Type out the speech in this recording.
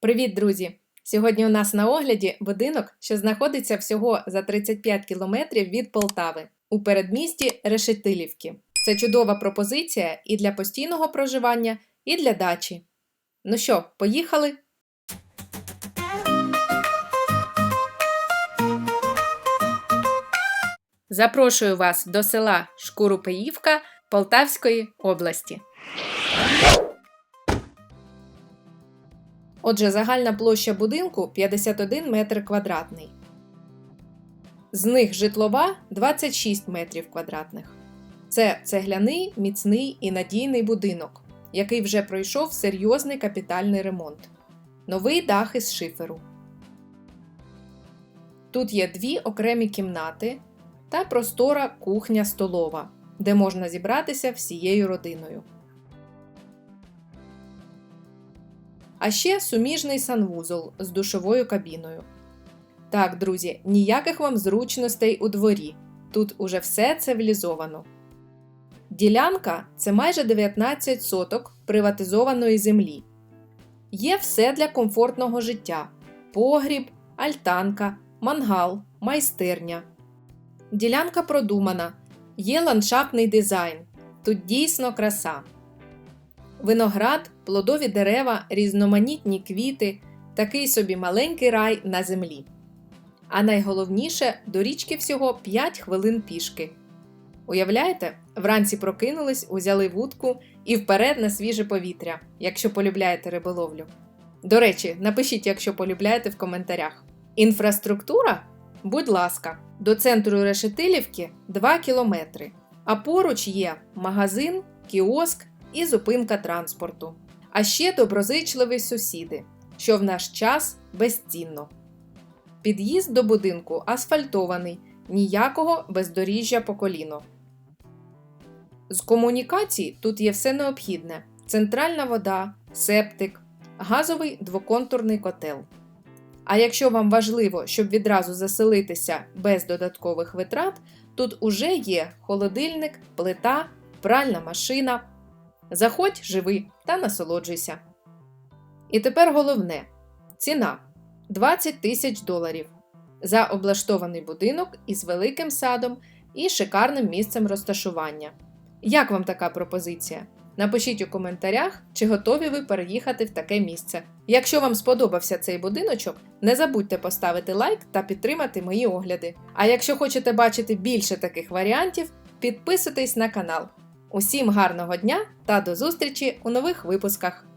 Привіт, друзі! Сьогодні у нас на огляді будинок, що знаходиться всього за 35 кілометрів від Полтави у передмісті Решетилівки. Це чудова пропозиція і для постійного проживання, і для дачі. Ну що, поїхали? Запрошую вас до села Шкурупеївка Полтавської області. Отже, загальна площа будинку 51 метр квадратний. З них житлова 26 метрів квадратних. Це цегляний, міцний і надійний будинок, який вже пройшов серйозний капітальний ремонт. Новий дах із шиферу. Тут є дві окремі кімнати та простора кухня-столова, де можна зібратися всією родиною. А ще суміжний санвузол з душовою кабіною. Так, друзі, ніяких вам зручностей у дворі. Тут уже все цивілізовано. Ділянка це майже 19 соток приватизованої землі. Є все для комфортного життя: погріб, альтанка, мангал, майстерня. Ділянка продумана, є ландшафтний дизайн. Тут дійсно краса. Виноград, плодові дерева, різноманітні квіти, такий собі маленький рай на землі. А найголовніше до річки всього 5 хвилин пішки. Уявляєте, вранці прокинулись, узяли вудку і вперед на свіже повітря, якщо полюбляєте риболовлю. До речі, напишіть, якщо полюбляєте в коментарях. Інфраструктура? Будь ласка, до центру Решетилівки 2 кілометри, а поруч є магазин, кіоск і зупинка транспорту. А ще доброзичливі сусіди, що в наш час безцінно. Під'їзд до будинку асфальтований, ніякого бездоріжжя по коліно. З комунікацій тут є все необхідне: центральна вода, септик, газовий двоконтурний котел. А якщо вам важливо, щоб відразу заселитися без додаткових витрат, тут уже є холодильник, плита, пральна машина. Заходь, живи та насолоджуйся. І тепер головне ціна 20 тисяч доларів за облаштований будинок із великим садом і шикарним місцем розташування. Як вам така пропозиція? Напишіть у коментарях, чи готові ви переїхати в таке місце. Якщо вам сподобався цей будиночок, не забудьте поставити лайк та підтримати мої огляди. А якщо хочете бачити більше таких варіантів, підписуйтесь на канал. Усім гарного дня та до зустрічі у нових випусках!